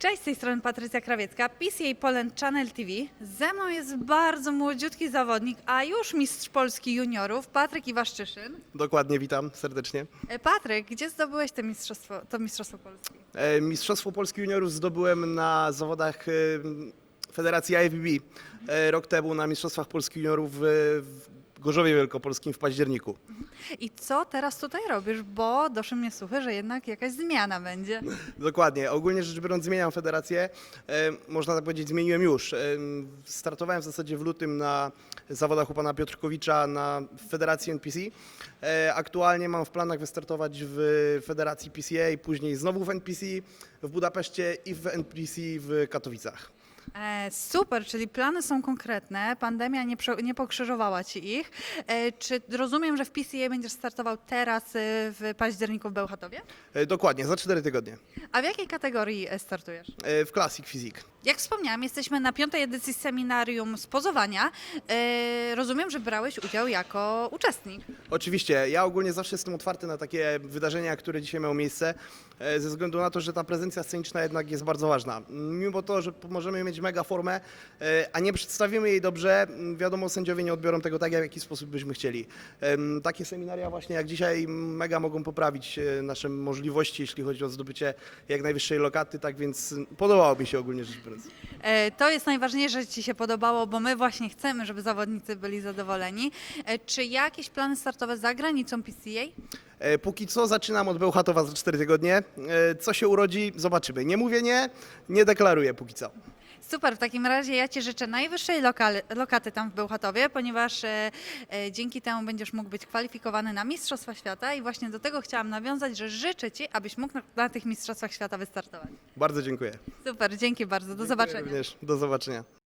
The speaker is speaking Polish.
Cześć, z tej strony Patrycja Krawiecka, PCA Poland Channel TV. Ze mną jest bardzo młodziutki zawodnik, a już mistrz Polski juniorów, Patryk Iwaszczyszyn. Dokładnie, witam serdecznie. E, Patryk, gdzie zdobyłeś to mistrzostwo, to mistrzostwo Polski? E, Mistrzostwo Polski Juniorów zdobyłem na zawodach e, Federacji IFBB e, rok temu na Mistrzostwach Polski Juniorów w w Gorzowie Wielkopolskim w październiku. I co teraz tutaj robisz? Bo doszły mnie słuchy, że jednak jakaś zmiana będzie. Dokładnie. Ogólnie rzecz biorąc zmieniam federację. E, Można tak powiedzieć, zmieniłem już. E, Startowałem w zasadzie w lutym na zawodach u pana Piotrkowicza na Federacji NPC. E, Aktualnie mam w planach wystartować w Federacji PCA, później znowu w NPC w Budapeszcie i w NPC w Katowicach. E, super, czyli plany są konkretne, pandemia nie, prze- nie pokrzyżowała ci ich. E, czy rozumiem, że w PCA będziesz startował teraz e, w październiku w Bełchatowie? E, Dokładnie, za 4 tygodnie. A w jakiej kategorii e, startujesz? E, W Classic Physique. Jak wspomniałam, jesteśmy na piątej edycji seminarium z pozowania. E, rozumiem, że brałeś udział jako uczestnik. Oczywiście, ja ogólnie zawsze jestem otwarty na takie wydarzenia, które dzisiaj mają miejsce, e, ze względu na to, że ta prezencja sceniczna jednak jest bardzo ważna. Mimo to, że możemy mieć mega formę, e, a nie przedstawimy jej dobrze, m, wiadomo, sędziowie nie odbiorą tego tak, jak w jaki sposób byśmy chcieli. Takie seminaria właśnie jak dzisiaj mega mogą poprawić e, nasze możliwości, jeśli chodzi o zdobycie jak najwyższej lokaty, tak więc m, podobało mi się ogólnie rzecz biorąc. E, to jest najważniejsze, że Ci się podobało, bo my właśnie chcemy, żeby zawodnicy byli zadowoleni. Czy jakieś plany startowe za granicą PCA? Póki co zaczynam od Bełchatowa za 4 tygodnie. Co się urodzi, zobaczymy. Nie mówię nie, nie deklaruję póki co. Super, w takim razie ja Ci życzę najwyższej lokal, lokaty tam w Bełchatowie, ponieważ e, e, dzięki temu będziesz mógł być kwalifikowany na Mistrzostwa Świata i właśnie do tego chciałam nawiązać, że życzę Ci, abyś mógł na, na tych Mistrzostwach Świata wystartować. Bardzo dziękuję. Super, dzięki bardzo, do zobaczenia. Również. Do zobaczenia.